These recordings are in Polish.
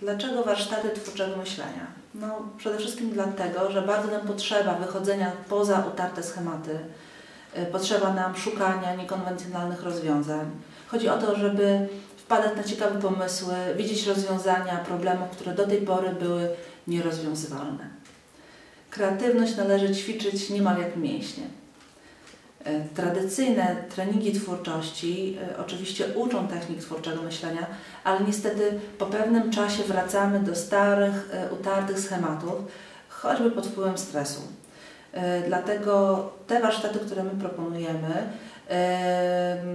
Dlaczego warsztaty twórczego myślenia? No, przede wszystkim dlatego, że bardzo nam potrzeba wychodzenia poza utarte schematy, y, potrzeba nam szukania niekonwencjonalnych rozwiązań. Chodzi o to, żeby wpadać na ciekawe pomysły, widzieć rozwiązania problemów, które do tej pory były nierozwiązywalne. Kreatywność należy ćwiczyć niemal jak mięśnie. E, Tradycyjne treningi twórczości e, oczywiście uczą technik twórczego myślenia, ale niestety po pewnym czasie wracamy do starych, e, utartych schematów, choćby pod wpływem stresu. Dlatego te warsztaty, które my proponujemy,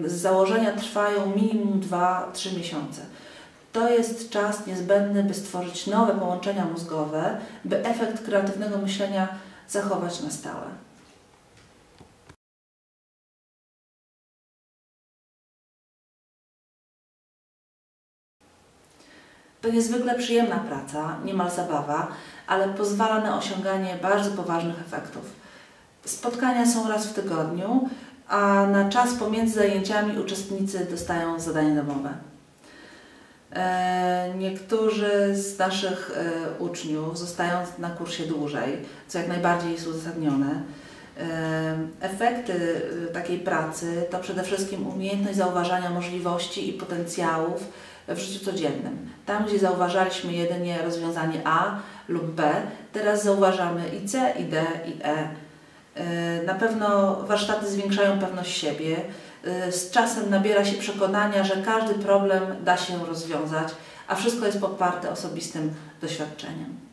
z założenia trwają minimum 2-3 miesiące. To jest czas niezbędny, by stworzyć nowe połączenia mózgowe, by efekt kreatywnego myślenia zachować na stałe. To niezwykle przyjemna praca, niemal zabawa, ale pozwala na osiąganie bardzo poważnych efektów. Spotkania są raz w tygodniu, a na czas pomiędzy zajęciami uczestnicy dostają zadania domowe. E, Niektórzy z naszych e, uczniów zostają na kursie dłużej, co jak najbardziej jest uzasadnione. Efekty e, takiej pracy to przede wszystkim umiejętność zauważania możliwości i potencjałów w życiu codziennym. Tam, gdzie zauważaliśmy jedynie rozwiązanie A lub B, teraz zauważamy i C, i D, i E. E, Na pewno warsztaty zwiększają pewność siebie. E, Z czasem nabiera się przekonania, że każdy problem da się rozwiązać, a wszystko jest poparte osobistym doświadczeniem.